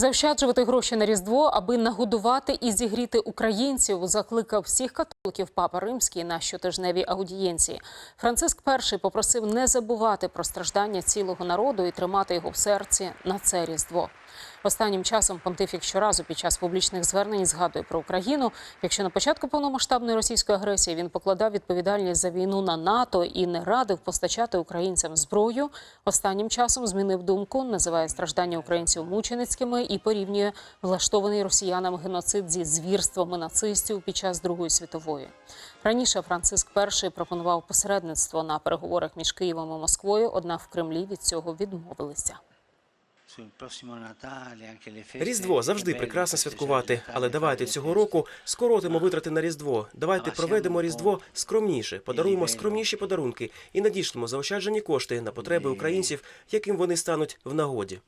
Заощаджувати гроші на Різдво, аби нагодувати і зігріти українців, закликав всіх католиків Папа Римський на щотижневій аудієнції. Франциск І попросив не забувати про страждання цілого народу і тримати його в серці на це Різдво. Останнім часом понтифік щоразу під час публічних звернень згадує про Україну. Якщо на початку повномасштабної російської агресії він покладав відповідальність за війну на НАТО і не радив постачати українцям зброю, останнім часом змінив думку, називає страждання українців мученицькими і порівнює влаштований росіянам геноцид зі звірствами нацистів під час Другої світової. Раніше Франциск І пропонував посередництво на переговорах між Києвом і Москвою, однак в Кремлі від цього відмовилися. Різдво завжди прекрасно святкувати, але давайте цього року скоротимо витрати на Різдво. Давайте проведемо Різдво скромніше, подаруємо скромніші подарунки і надішлемо заощаджені кошти на потреби українців, яким вони стануть в нагоді.